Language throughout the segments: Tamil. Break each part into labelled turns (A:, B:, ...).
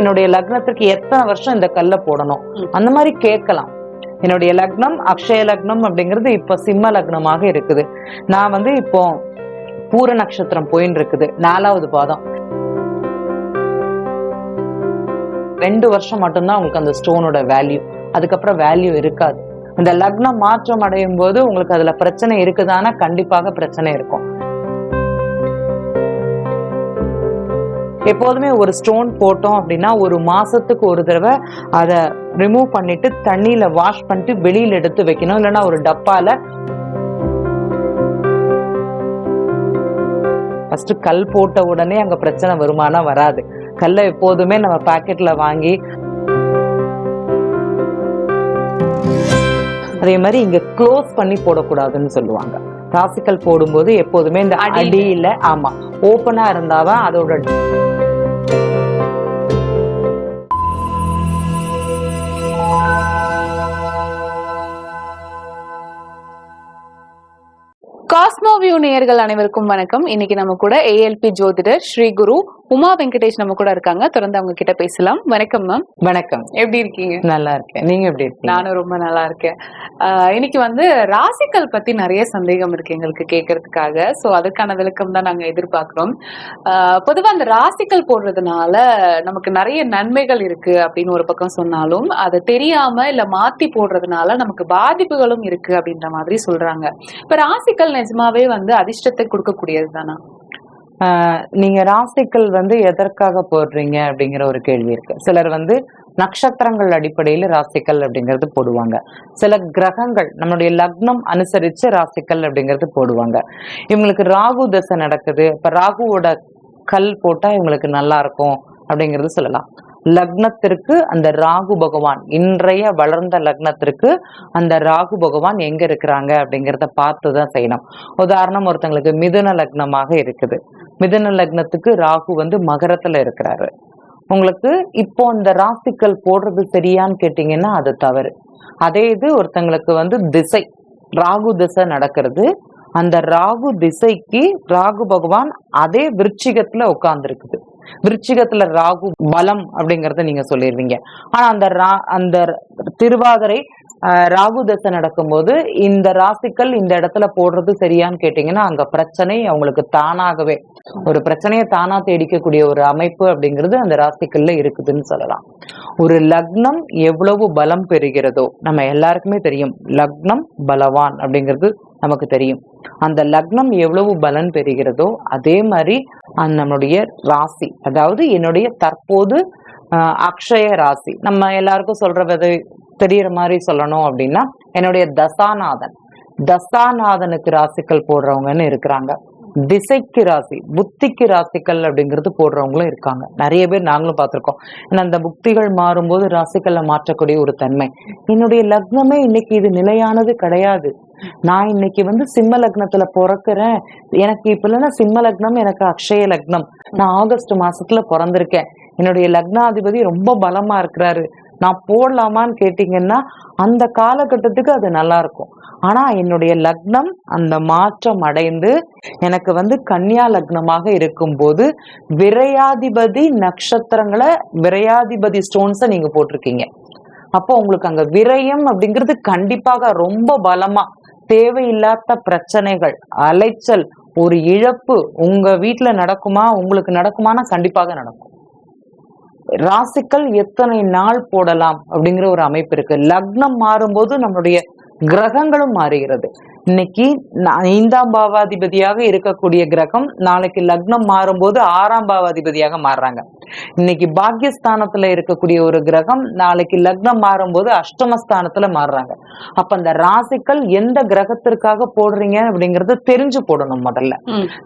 A: என்னுடைய லக்னத்திற்கு எத்தனை வருஷம் இந்த கல்லை போடணும். அந்த மாதிரி கேட்கலாம். என்னுடைய லக்னம் அக்ஷய லக்னம் அப்படிங்கிறது இப்ப சிம்ம லக்னமாக இருக்குது. நான் வந்து இப்போ பூர நட்சத்திரம் போயின்னு இருக்குது நாலாவது பாதம். ரெண்டு வருஷம் மட்டும்தான் உங்களுக்கு அந்த ஸ்டோனோட வேல்யூ அதுக்கப்புறம் வேல்யூ இருக்காது. இந்த லக்னம் மாற்றம் அடையும் போது உங்களுக்கு அதுல பிரச்சனை இருக்குதானா? கண்டிப்பாக பிரச்சனை இருக்கும். எப்போதுமே ஒரு ஸ்டோன் போட்டோம் அப்படின்னா ஒரு மாசத்துக்கு ஒரு தடவை அதை ரிமூவ் பண்ணிட்டு தண்ணியில வாஷ் பண்ணிட்டு வெளியில எடுத்து வைக்கணும். இல்லைன்னா ஒரு டப்பால ஃபர்ஸ்ட் கல் போட்ட உடனே அங்க பிரச்சனை வருமானா வராது. கல்லை எப்போதுமே நம்ம பாக்கெட்ல வாங்கி அதே மாதிரி இங்க க்ளோஸ் பண்ணி போடக்கூடாதுன்னு சொல்லுவாங்க. ராசிக்கல் போடும்போது எப்போதுமே இந்த
B: அடியில.
A: அடியில ஆமா ஓப்பனா இருந்தாதான் அதோட
B: காஸ்மோவியூ நேயர்கள் அனைவருக்கும் வணக்கம் இன்னைக்கு நம்ம கூட ஏஎல்பி ஜோதிடர் ஸ்ரீ குரு உமா வெங்கடேஷ் நம்ம கூட இருக்காங்க. தொடர்ந்து அவங்க கிட்ட பேசலாம். வணக்கம் மேம்
A: வணக்கம்.
B: எப்படி இருக்கீங்க?
A: நல்லா இருக்கேன். நீங்க எப்படி இருக்கீங்க?
B: நானும் ரொம்ப நல்லா இருக்கேன். இன்னைக்கு வந்து ராசிக்கல் பத்தி நிறைய சந்தேகம் இருக்கு எங்களுக்கு கேட்கறதுக்காக. சோ அதுக்கான விளக்கம் தான் நாங்க எதிர்பார்க்கிறோம். பொதுவா அந்த ராசிக்கல் போடுறதுனால நமக்கு நிறைய நன்மைகள் இருக்கு அப்படின்னு ஒரு பக்கம் சொன்னாலும் அதை தெரியாம இல்ல மாத்தி போடுறதுனால நமக்கு பாதிப்புகளும் இருக்கு அப்படின்ற மாதிரி சொல்றாங்க. இப்ப ராசிக்கல் நிஜமாவே வந்து அதிர்ஷ்டத்தை கொடுக்கக்கூடியது தானா
A: நீங்க ராசிக்கல் வந்து எதற்காக போடுறீங்க அப்படிங்கிற ஒரு கேள்வி இருக்கு. சிலர் வந்து நட்சத்திரங்கள் அடிப்படையில் ராசிக்கல் அப்படிங்கிறது போடுவாங்க. சில கிரகங்கள் நம்மளுடைய லக்னம் அனுசரிச்சு ராசிக்கல் அப்படிங்கிறது போடுவாங்க. இவங்களுக்கு ராகு தசை நடக்குது. இப்ப ராகுவோட கல் போட்டா இவங்களுக்கு நல்லா இருக்கும் அப்படிங்கிறது சொல்லலாம். லக்னத்திற்கு அந்த ராகு பகவான் இன்றைய வளர்ந்த லக்னத்திற்கு அந்த ராகு பகவான் எங்க இருக்கிறாங்க அப்படிங்கிறத பார்த்து தான் செய்யணும். உதாரணம் ஒருத்தங்களுக்கு மிதுன லக்னமாக இருக்குது. மிதுன லக்னத்துக்கு ராகு வந்து மகரத்துல இருக்கிறாரு. உங்களுக்கு இப்போ இந்த ராசிக்கல் போடுறது சரியான்னு கேட்டீங்கன்னா அது தவறு. அதே இது ஒருத்தங்களுக்கு வந்து திசை ராகு திசை நடக்கிறது. அந்த ராகு திசைக்கு ராகு பகவான் அதே விருச்சிகத்துல உட்கார்ந்துருக்குது. விருச்சிகத்துல ராகு பலம் அப்படிங்கறத நீங்க சொல்லிடுவீங்க ஆனா அந்த ரா அந்த திருவாதிரை ராகு தசை நடக்கும்போது இந்த ராசிக்கல் இந்த இடத்துல போடுறது சரியான்னு கேட்டீங்கன்னா அங்க பிரச்சனை அவங்களுக்கு தானாகவே. ஒரு பிரச்சனையை தானா தேடிக்கக்கூடிய ஒரு அமைப்பு அப்படிங்கிறது அந்த ராசிக்கல்ல இருக்குதுன்னு சொல்லலாம். ஒரு லக்னம் எவ்வளவு பலம் பெறுகிறதோ நம்ம எல்லாருக்குமே தெரியும். லக்னம் பலவான் அப்படிங்கிறது நமக்கு தெரியும். அந்த லக்னம் எவ்வளவு பலன் பெறுகிறதோ அதே மாதிரி நம்மளுடைய ராசி. அதாவது என்னுடைய தற்போது அக்ஷய ராசி. நம்ம எல்லாருக்கும் சொல்ற விதை தெரியற மாதிரி சொல்லணும் அப்படின்னா என்னுடைய தசாநாதன். தசாநாதனுக்கு ராசிக்கல் போடுறவங்கன்னு இருக்கிறாங்க. திசைக்கு ராசி புத்திக்கு ராசிக்கல் அப்படிங்கிறது போடுறவங்களும் இருக்காங்க. நிறைய பேர் நாங்களும் பார்த்துருக்கோம். ஏன்னா அந்த புக்திகள் மாறும்போது ராசிக்கல்ல மாற்றக்கூடிய ஒரு தன்மை. என்னுடைய லக்னமே இன்னைக்கு இது நிலையானது கிடையாது. நான் இன்னைக்கு வந்து சிம்ம லக்னத்துல பிறக்கிறேன். எனக்கு இப்ப இல்லைன்னா சிம்ம லக்னம் எனக்கு அக்ஷய லக்னம். நான் ஆகஸ்ட் மாசத்துல பிறந்திருக்கேன். என்னுடைய லக்னாதிபதி ரொம்ப பலமா இருக்கிறாரு. நான் போடலாமான்னு கேட்டீங்கன்னா அந்த காலகட்டத்துக்கு அது நல்லா இருக்கும். ஆனா என்னுடைய லக்னம் அந்த மாற்றம் அடைந்து எனக்கு வந்து கன்னியா லக்னமாக இருக்கும்போது விரையாதிபதி நட்சத்திரங்களை விரையாதிபதி ஸ்டோன்ஸை நீங்க போட்டிருக்கீங்க. அப்போ உங்களுக்கு அங்க விரயம் அப்படிங்கிறது கண்டிப்பாக ரொம்ப பலமா தேவையில்லாத பிரச்சனைகள் அலைச்சல் ஒரு இழப்பு உங்க வீட்டுல நடக்குமா? உங்களுக்கு நடக்குமானா கண்டிப்பாக நடக்கும். ராசிக்கள் எத்தனை நாள் போடலாம் அப்படிங்கிற ஒரு அமைப்பு இருக்கு. லக்னம் மாறும்போது நம்மளுடைய கிரகங்களும் மாறுகிறது. இன்னைக்கு ஐந்தாம் பாவாதிபதியாக இருக்கக்கூடிய கிரகம் நாளைக்கு லக்னம் மாறும்போது ஆறாம் பாவாதிபதியாக மாறுறாங்க. இன்னைக்கு பாக்கியஸ்தானத்துல இருக்கக்கூடிய ஒரு கிரகம் நாளைக்கு லக்னம் மாறும்போது அஷ்டமஸ்தானத்துல மாறுறாங்க. அப்ப அந்த ராசிக்கல் எந்த கிரகத்திற்காக போடுறீங்க அப்படிங்கறத தெரிஞ்சு போடணும் முதல்ல.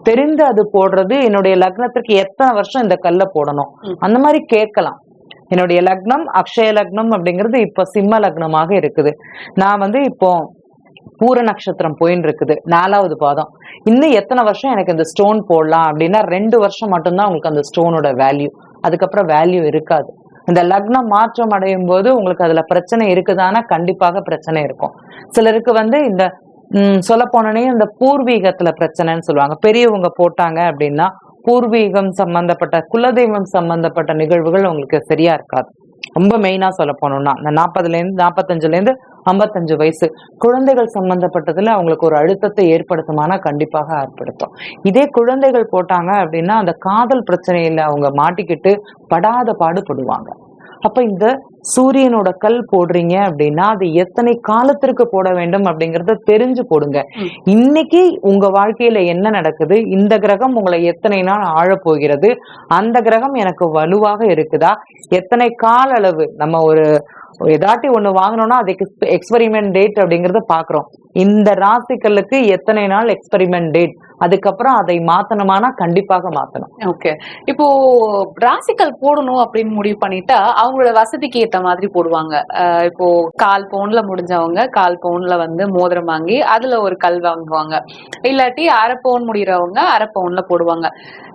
A: தெரிந்து அது போடுறது என்னுடைய லக்னத்திற்கு எத்தனை வருஷம் இந்த கல்லை போடணும். அந்த மாதிரி கேட்கலாம். என்னுடைய லக்னம் அக்ஷய லக்னம் அப்படிங்கிறது இப்ப சிம்ம லக்னமாக இருக்குது. நான் வந்து இப்போ பூர நட்சத்திரம் போயின்னு இருக்குது. நாலாவது பாதம். இன்னும் எத்தனை வருஷம் எனக்கு இந்த ஸ்டோன் போடலாம் அப்படின்னா ரெண்டு வருஷம் மட்டும்தான் உங்களுக்கு அந்த ஸ்டோனோட வேல்யூ அதுக்கப்புறம் வேல்யூ இருக்காது. இந்த லக்னம் மாற்றம் அடையும் போது உங்களுக்கு அதுல பிரச்சனை இருக்குதானா? கண்டிப்பாக பிரச்சனை இருக்கும். சிலருக்கு வந்து இந்த சொல்ல போனோடனே இந்த பூர்வீகத்துல பிரச்சனைன்னு சொல்லுவாங்க. பெரியவங்க போட்டாங்க அப்படின்னா பூர்வீகம் சம்பந்தப்பட்ட குலதெய்வம் சம்பந்தப்பட்ட நிகழ்வுகள் உங்களுக்கு சரியா இருக்காது. ரொம்ப மெயினா சொல்ல போனோம்னா இந்த நாற்பதுல இருந்து நாற்பத்தஞ்சுல இருந்து ஐம்பத்தஞ்சு வயசு. குழந்தைகள் சம்பந்தப்பட்டதுல அவங்களுக்கு ஒரு அழுத்தத்தை ஏற்படுத்துமானா கண்டிப்பாக ஏற்படுத்தும். இதே குழந்தைகள் போட்டாங்க அப்படின்னா அந்த காதல் பிரச்சனையில அவங்க மாட்டிக்கிட்டு படாத பாடுபடுவாங்க. அப்ப இந்த சூரியனோட கல் போடுறீங்க அப்படின்னா அது எத்தனை காலத்திற்கு போட வேண்டும் அப்படிங்கறத தெரிஞ்சு போடுங்க. இன்னைக்கு உங்க வாழ்க்கையில என்ன நடக்குது? இந்த கிரகம் உங்களை எத்தனை நாள் ஆழப் போகிறது அந்த கிரகம் எனக்கு வலுவாக இருக்குதா? எத்தனை கால அளவு நம்ம ஒரு ஏதாட்டி ஒன்று வாங்கினோம்னா அதுக்கு எக்ஸ்பெரிமெண்ட் டேட் அப்படிங்கிறத பார்க்குறோம் இந்த ராசிக்கலுக்கு எத்தனை நாள் எக்ஸ்பெரிமெண்ட் டேட் அதுக்கப்புறம் அதை மாத்தணுமானா கண்டிப்பாக மாத்தணும்.
B: ஓகே இப்போ ராசிக்கல் போடணும் அப்படின்னு முடிவு பண்ணிட்டா அவங்களோட வசதிக்கு ஏத்த மாதிரி போடுவாங்க. இப்போ கால் பவுன்ல முடிஞ்சவங்க கால் பவுன்ல வந்து மோதிரம் வாங்கி அதுல ஒரு கல் வாங்குவாங்க. இல்லாட்டி அரை பவுன் முடிகிறவங்க அரை பவுன்ல போடுவாங்க.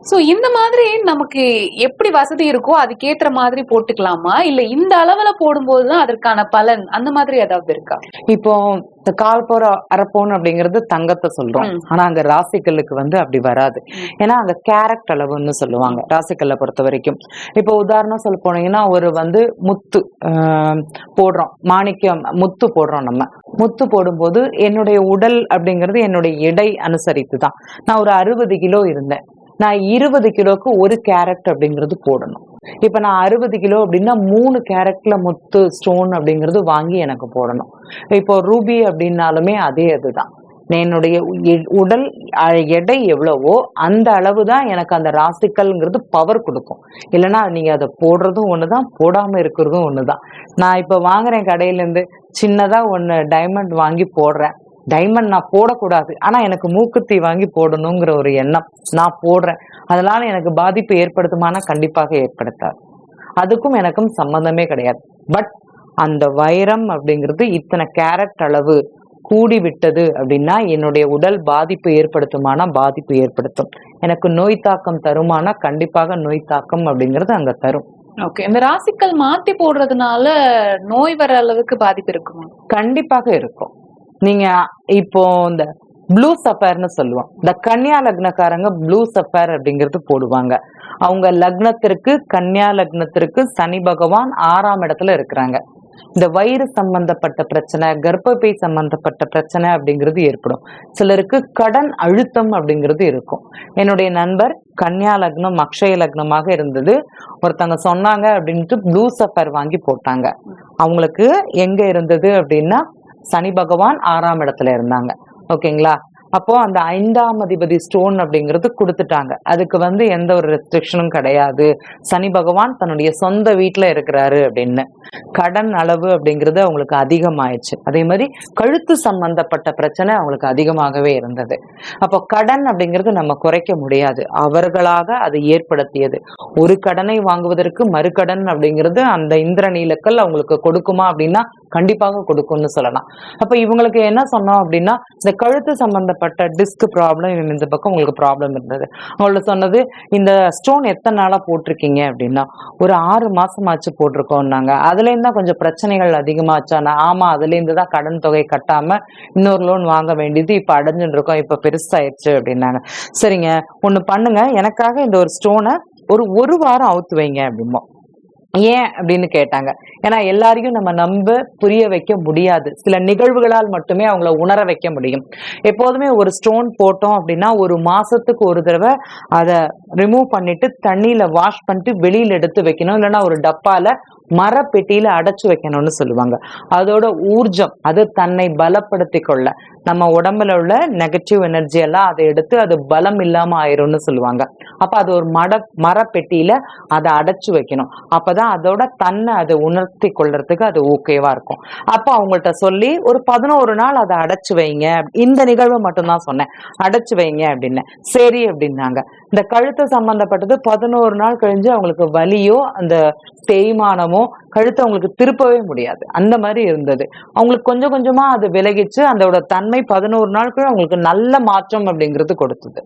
B: சோ இந்த மாதிரி நமக்கு எப்படி வசதி இருக்கோ அதுக்கேத்த மாதிரி போட்டுக்கலாமா? இல்ல இந்த அளவுல போடும்போதுதான் அதற்கான பலன் அந்த மாதிரி ஏதாவது இருக்கா?
A: இப்போ இந்த கால் போற அரைப்போன் அப்படிங்கிறது தங்கத்தை சொல்றோம். ஆனா அங்க ராசிக்கல்லுக்கு வந்து அப்படி வராது. ஏன்னா அங்க கேரட் அளவுன்னு சொல்லுவாங்க ராசிக்கல்லை பொறுத்த வரைக்கும். இப்போ உதாரணம் சொல்ல போனீங்கன்னா ஒரு வந்து முத்து ஆஹ், போடுறோம். மாணிக்கம் முத்து போடுறோம் நம்ம. முத்து போடும்போது என்னுடைய உடல் அப்படிங்கிறது என்னுடைய எடை அனுசரித்து தான் நான் ஒரு அறுபது கிலோ இருந்தேன். நான் இருபது கிலோக்கு ஒரு கேரட் அப்படிங்கிறது போடணும். இப்ப நான் அறுபது கிலோ அப்படின்னா மூணு கேரட்ல முத்து ஸ்டோன் அப்படிங்கிறது வாங்கி எனக்கு போடணும். இப்போ ரூபி அப்படின்னாலுமே அதே அதுதான். என்னுடைய உடல் எடை எவ்வளவோ அந்த அளவு தான் எனக்கு அந்த ராசிக்கல்ங்கிறது பவர் கொடுக்கும். இல்லைன்னா நீங்க அதை போடுறதும் ஒண்ணுதான் போடாம இருக்கிறதும் ஒண்ணுதான். நான் இப்ப வாங்குறேன் கடையில இருந்து சின்னதா டைமண்ட் வாங்கி போடுறேன். டைமண்ட் நான் போடக்கூடாது. ஆனா எனக்கு மூக்குத்தி வாங்கி போடணுங்கிற ஒரு எண்ணம் நான் போடுறேன். அதனால எனக்கு பாதிப்பு ஏற்படுத்துமானா கண்டிப்பாக ஏற்படுத்தாது. அதுக்கும் எனக்கும் சம்பந்தமே கிடையாது. பட் அந்த வைரம் அப்படிங்கிறது இத்தனை கேரட் அளவு கூடி விட்டது அப்படின்னா என்னுடைய உடல் பாதிப்பு ஏற்படுத்துமானா பாதிப்பு ஏற்படுத்தும். எனக்கு நோய் தாக்கம் தருமானா கண்டிப்பாக நோய் தாக்கம் அப்படிங்கிறது அங்க தரும்.
B: ஓகே இந்த ராசிக்கல் மாத்தி போடுறதுனால நோய் வர அளவுக்கு பாதிப்பு இருக்குமா?
A: கண்டிப்பாக இருக்கும். நீங்க இப்போ இந்த ப்ளூ சஃபேர்னு சொல்லுவோம். இந்த கன்னியா லக்னக்காரங்க ப்ளூ சஃபேர் அப்படிங்கிறது போடுவாங்க. அவங்க லக்னத்திற்கு கன்னியா லக்னத்திற்கு சனி பகவான் ஆறாம் இடத்துல இருக்கிறாங்க. இந்த வயிறு சம்பந்தப்பட்ட பிரச்சனை கர்ப்பப்பை சம்பந்தப்பட்ட பிரச்சனை அப்படிங்கிறது ஏற்படும். சிலருக்கு கடன் அழுத்தம் அப்படிங்கிறது இருக்கும். என்னுடைய நண்பர் கன்னியா லக்னம் அக்ஷய லக்னமாக இருந்தது. ஒருத்தவங்க சொன்னாங்க அப்படின்ட்டு ப்ளூ சஃபர் வாங்கி போட்டாங்க. அவங்களுக்கு எங்க இருந்தது அப்படின்னா சனி பகவான் ஆறாம் இடத்துல இருந்தாங்க. ஓகேங்களா? அப்போ அந்த ஐந்தாம் அதிபதி ஸ்டோன் அப்படிங்கிறது கொடுத்துட்டாங்க. அதுக்கு வந்து எந்த ஒரு ரெஸ்ட்ரிக்ஷனும் கிடையாது. சனி பகவான் தன்னுடைய சொந்த வீட்டுல இருக்கிறாரு அப்படின்னு. கடன் அளவு அப்படிங்கிறது அவங்களுக்கு அதிகமாயிடுச்சு. அதே மாதிரி கழுத்து சம்பந்தப்பட்ட பிரச்சனை அவங்களுக்கு அதிகமாகவே இருந்தது. அப்போ கடன் அப்படிங்கிறது நம்ம குறைக்க முடியாது. அவர்களாக அது ஏற்படுத்தியது. ஒரு கடனை வாங்குவதற்கு மறுக்கடன் அப்படிங்கிறது அந்த இந்திர நீலக்கல் அவங்களுக்கு கொடுக்குமா அப்படின்னா கண்டிப்பாக கொடுக்கும்னு சொல்லலாம். அப்ப இவங்களுக்கு என்ன சொன்னோம் அப்படின்னா இந்த கழுத்து சம்பந்த சம்பந்தப்பட்ட டிஸ்க் ப்ராப்ளம் இந்த பக்கம் உங்களுக்கு ப்ராப்ளம் இருந்தது. அவங்கள சொன்னது இந்த ஸ்டோன் எத்தனை நாளாக போட்டிருக்கீங்க? அப்படின்னா ஒரு ஆறு மாதமாச்சு போட்டிருக்கோம்னாங்க. அதுலேருந்து தான் கொஞ்சம் பிரச்சனைகள் அதிகமாச்சானா ஆமாம் அதுலேருந்து தான் கடன் தொகை கட்டாமல் இன்னொரு லோன் வாங்க வேண்டியது இப்போ அடைஞ்சுருக்கோம் இருக்கோம் பெருசாயிடுச்சு அப்படின்னாங்க. சரிங்க ஒன்று பண்ணுங்க. எனக்காக இந்த ஒரு ஸ்டோனை ஒரு ஒரு வாரம் அவுத்து வைங்க அப்படிம்போம் ஏன் அப்படின்னு கேட்டாங்க. ஏன்னா எல்லாரையும் நம்ம நம்ப புரிய வைக்க முடியாது. சில நிகழ்வுகளால் மட்டுமே அவங்கள உணர வைக்க முடியும். எப்போதுமே ஒரு ஸ்டோன் போட்டோம் அப்படின்னா ஒரு மாசத்துக்கு ஒரு தடவை அதை ரிமூவ் பண்ணிட்டு தண்ணியில வாஷ் பண்ணிட்டு வெளியில எடுத்து வைக்கணும். இல்லைன்னா ஒரு டப்பால மரப்பெட்டியில அடைச்சு வைக்கணும்னு சொல்லுவாங்க. அதோட ஊர்ஜம் அது தன்னை பலப்படுத்தி கொள்ள நம்ம உடம்புல உள்ள நெகட்டிவ் எனர்ஜி எல்லாம் அதை எடுத்து அது பலம் இல்லாம ஆயிரும்னு சொல்லுவாங்க. அப்ப அது ஒரு மட மரப்பெட்டியில அதை அடைச்சு வைக்கணும். அப்பதான் அதோட தன்னை அதை உணர்த்தி கொள்றதுக்கு அது ஓகேவா இருக்கும். அப்ப அவங்கள்ட்ட சொல்லி ஒரு பதினோரு நாள் அதை அடைச்சு வைங்க. இந்த நிகழ்வு மட்டும்தான் சொன்னேன். அடைச்சு வைங்க அப்படின்னு. சரி அப்படின்னாங்க. இந்த கழுத்து சம்பந்தப்பட்டது பதினோரு நாள் கழிஞ்சு அவங்களுக்கு வலியோ அந்த தேய்மானமோ கழுத்தை அவங்களுக்கு திருப்பவே முடியாது. அந்த மாதிரி இருந்தது. அவங்களுக்கு கொஞ்சம் கொஞ்சமா அது விலகிச்சு அதோட தன்மை பதினோரு நாட்கள் அவங்களுக்கு நல்ல மாற்றம் அப்படிங்கிறது கொடுத்தது.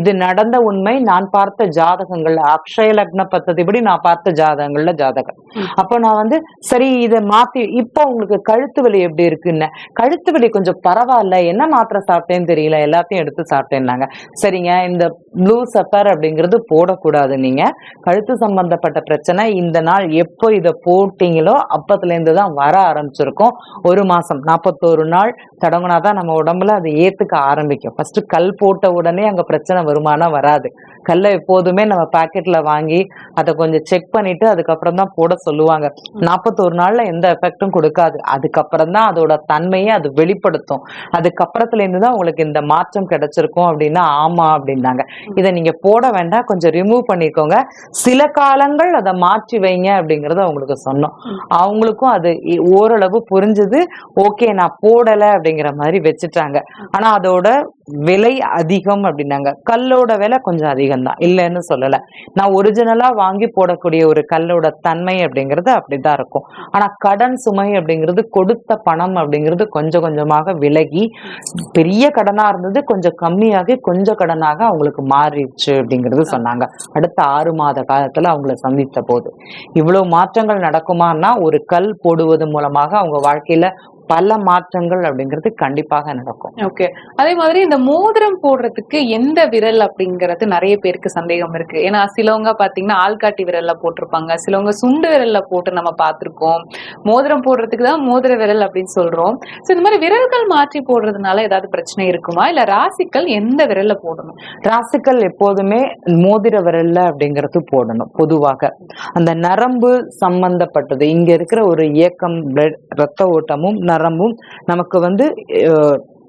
A: இது நடந்த உண்மை. நான் பார்த்த ஜாதகங்கள்ல அக்ஷய லக்ன பத்ததிபடி நான் பார்த்த ஜாதகங்கள்ல ஜாதகம். அப்போ நான் வந்து சரி இதை மாத்தி இப்போ உங்களுக்கு கழுத்து வலி எப்படி இருக்குன்னு. கழுத்து வலி கொஞ்சம் பரவாயில்ல. என்ன மாத்திரை சாப்பிட்டேன்னு தெரியல. எல்லாத்தையும் எடுத்து சாப்பிட்டேன்னாங்க. சரிங்க இந்த ப்ளூ சஃபர் அப்படிங்கிறது போடக்கூடாது நீங்க. கழுத்து சம்பந்தப்பட்ட பிரச்சனை. இந்த நாள் எப்போ இதை போட்டீங்களோ அப்பத்துலேருந்து தான் வர ஆரம்பிச்சிருக்கும். ஒரு மாதம் நாற்பத்தோரு நாள் தடங்குனா தான் நம்ம உடம்புல அது ஏற்றுக்க ஆரம்பிக்கும். ஃபஸ்ட்டு கல் போட்ட உடனே அங்கே பிரச்சனை வருமானம் வராது. கல்லை எப்போதுமே நம்ம பாக்கெட்ல வாங்கி அதை கொஞ்சம் செக் பண்ணிட்டு அதுக்கப்புறம் தான் போட சொல்லுவாங்க. நாற்பத்தோரு நாள்ல எந்த எஃபெக்டும் கொடுக்காது. அதுக்கப்புறம் தான் அதோட தன்மையை அது வெளிப்படுத்தும். அதுக்கப்புறத்துல இருந்து தான் உங்களுக்கு இந்த மாற்றம் கிடைச்சிருக்கும் அப்படின்னா ஆமா அப்படின்னாங்க. இதை நீங்க போட வேண்டாம். கொஞ்சம் ரிமூவ் பண்ணிக்கோங்க. சில காலங்கள் அதை மாற்றி வைங்க அப்படிங்கறத அவங்களுக்கு சொன்னோம். அவங்களுக்கும் அது ஓரளவு புரிஞ்சது. ஓகே நான் போடல அப்படிங்கிற மாதிரி வச்சுட்டாங்க. ஆனா அதோட விலை அதிகம் அப்படின்னாங்க. கல்லோட விலை கொஞ்சம் அதிகம் தான் இல்லைன்னு சொல்லல. நான் ஒரிஜினலா வாங்கி போடக்கூடிய ஒரு கல்லோட தன்மை அப்படிங்கிறது அப்படிதான் இருக்கும். ஆனா கடன் சுமை அப்படிங்கிறது கொடுத்த பணம் அப்படிங்கிறது கொஞ்சம் கொஞ்சமாக விலகி பெரிய கடனா இருந்தது கொஞ்சம் கம்மியாகி கொஞ்சம் கடனாக அவங்களுக்கு மாறிடுச்சு அப்படிங்கிறது சொன்னாங்க. அடுத்த ஆறு மாத காலத்துல அவங்கள சந்தித்த போது. இவ்வளவு மாற்றங்கள் நடக்குமான்னா ஒரு கல் போடுவது மூலமாக அவங்க வாழ்க்கையில பல மாற்றங்கள் அப்படிங்கிறது கண்டிப்பாக நடக்கும்.
B: ஓகே அதே மாதிரி இந்த மோதிரம் போடுறதுக்கு எந்த விரல் அப்படிங்கறது நிறைய பேருக்கு சந்தேகம் இருக்கு. ஏன்னா சிலவங்க பாத்தீங்கன்னா ஆள்காட்டி விரல்ல போட்டிருப்பாங்க. சிலவங்க சுண்டு விரல்ல போட்டு நம்ம பார்த்திருக்கோம். மோதிரம் போடுறதுக்கு தான் மோதிர விரல் அப்படின்னு சொல்றோம். சோ இந்த மாதிரி விரல்கள் மாற்றி போடுறதுனால ஏதாவது பிரச்சனை இருக்குமா? இல்ல ராசிக்கல் எந்த விரல்ல போடணும்?
A: ராசிக்கல் எப்போதுமே மோதிர விரல்ல அப்படிங்கிறது போடணும் பொதுவாக. அந்த நரம்பு சம்பந்தப்பட்டது. இங்க இருக்கிற ஒரு இயக்கம் ரத்த ஓட்டமும் நரம்பும் நமக்கு வந்து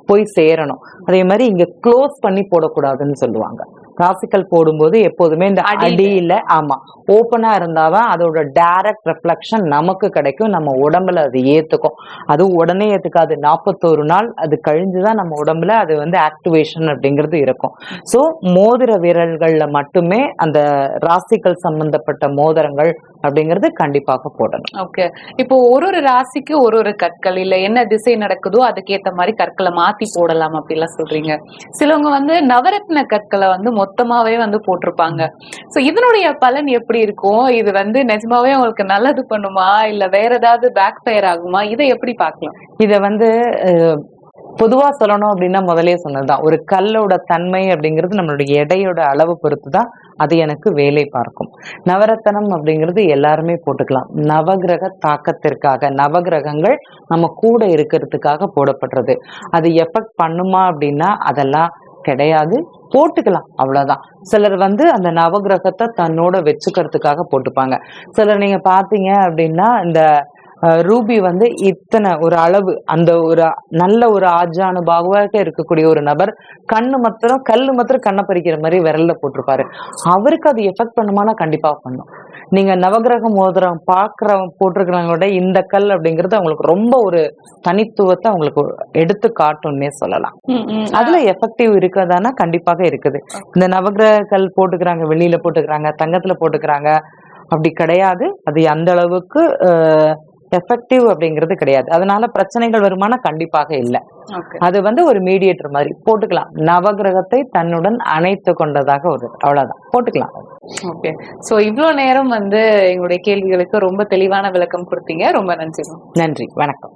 A: போய் சேரணும். அதே மாதிரி இங்க க்ளோஸ் பண்ணி போடக்கூடாதுன்னு சொல்லுவாங்க. ராசிக்கல் போடும்போது எப்போதுமே இந்த
B: அடியில.
A: ஆமா. ஓப்பனா இருந்தாதான் அதோட டைரக்ட் ரெஃப்ளெக்ஷன் நமக்கு கிடைக்கும். நம்ம உடம்புல அது ஏத்துக்கும். அதுவும் உடனே ஏத்துக்காது. நாற்பத்தோரு நாள் அது கழிஞ்சுதான் நம்ம உடம்புல அது வந்து ஆக்டிவேஷன் அப்படிங்கிறது இருக்கும். சோ மோதிர விரல்கள்ல மட்டுமே அந்த ராசிகள் சம்பந்தப்பட்ட மோதிரங்கள் அப்படிங்கிறது கண்டிப்பாக போடணும்.
B: ஓகே இப்போ ஒரு ஒரு ராசிக்கு ஒரு ஒரு கற்கள் இல்ல என்ன திசை நடக்குதோ அதுக்கேத்த மாதிரி கற்களை மாத்தி போடலாம் அப்படிலாம் சொல்றீங்க. சிலவங்க வந்து நவரத்ன கற்களை வந்து மொத்தமாவே வந்து போட்டிருப்பாங்க. சோ இதனுடைய பலன் எப்படி இருக்கும்? இது வந்து நிஜமாவே உங்களுக்கு நல்லது பண்ணுமா? இல்ல வேற ஏதாவது பேக் ஃபயர் ஆகுமா? இதை எப்படி பார்க்கலாம்?
A: இத வந்து பொதுவாக சொல்லணும் அப்படின்னா முதலே சொன்னதுதான். ஒரு கல்லோட தன்மை அப்படிங்கிறது நம்மளுடைய எடையோட அளவு பொறுத்து தான் அது எனக்கு வேலை பார்க்கும். நவரத்தனம் அப்படிங்கிறது எல்லாருமே போட்டுக்கலாம். நவகிரக தாக்கத்திற்காக நவகிரகங்கள் நம்ம கூட இருக்கிறதுக்காக போடப்படுறது. அது எஃபெக்ட் பண்ணுமா அப்படின்னா அதெல்லாம் கிடையாது. போட்டுக்கலாம் அவ்வளவுதான். சிலர் வந்து அந்த நவகிரகத்தை தன்னோட வச்சுக்கிறதுக்காக போட்டுப்பாங்க. சிலர் நீங்க பாத்தீங்க அப்படின்னா இந்த ரூபி வந்து இத்தனை ஒரு அளவு அந்த ஒரு நல்ல ஒரு ஆஜானு பாகுவாக இருக்கக்கூடிய ஒரு நபர் கண்ணு மாத்திரம் கல்லு மாத்திரம் கண்ணை பறிக்கிற மாதிரி விரல்ல போட்டிருப்பாரு. அவருக்கு அது எஃபெக்ட் பண்ணுமானா கண்டிப்பா பண்ணும். நீங்க நவகிரக மோதிரம் பாக்குறவங்க போட்டிருக்கிறவங்க விட இந்த கல் அப்படிங்கிறது அவங்களுக்கு ரொம்ப ஒரு தனித்துவத்தை அவங்களுக்கு எடுத்து காட்டும்னே சொல்லலாம். அதுல எஃபெக்டிவ் இருக்கதானா கண்டிப்பாக இருக்குது. இந்த நவகிரக கல் போட்டுக்கிறாங்க வெள்ளியில போட்டுக்கிறாங்க தங்கத்துல போட்டுக்கிறாங்க அப்படி கிடையாது. அது அந்த அளவுக்கு எஃபெக்டிவ் அப்படிங்கிறது கிடையாது. அதனால பிரச்சனைகள் வருமானா கண்டிப்பாக இல்லை. அது வந்து ஒரு மீடியேட்டர் மாதிரி போட்டுக்கலாம். நவகிரகத்தை தன்னுடன் அணைத்து கொண்டதாக ஒரு அவ்வளவுதான். போட்டுக்கலாம்.
B: ஓகே சோ இவ்வளவு நேரம் வந்து எங்களுடைய கேள்விகளுக்கு ரொம்ப தெளிவான விளக்கம் கொடுத்தீங்க. ரொம்ப நன்றி.
A: நன்றி. வணக்கம்.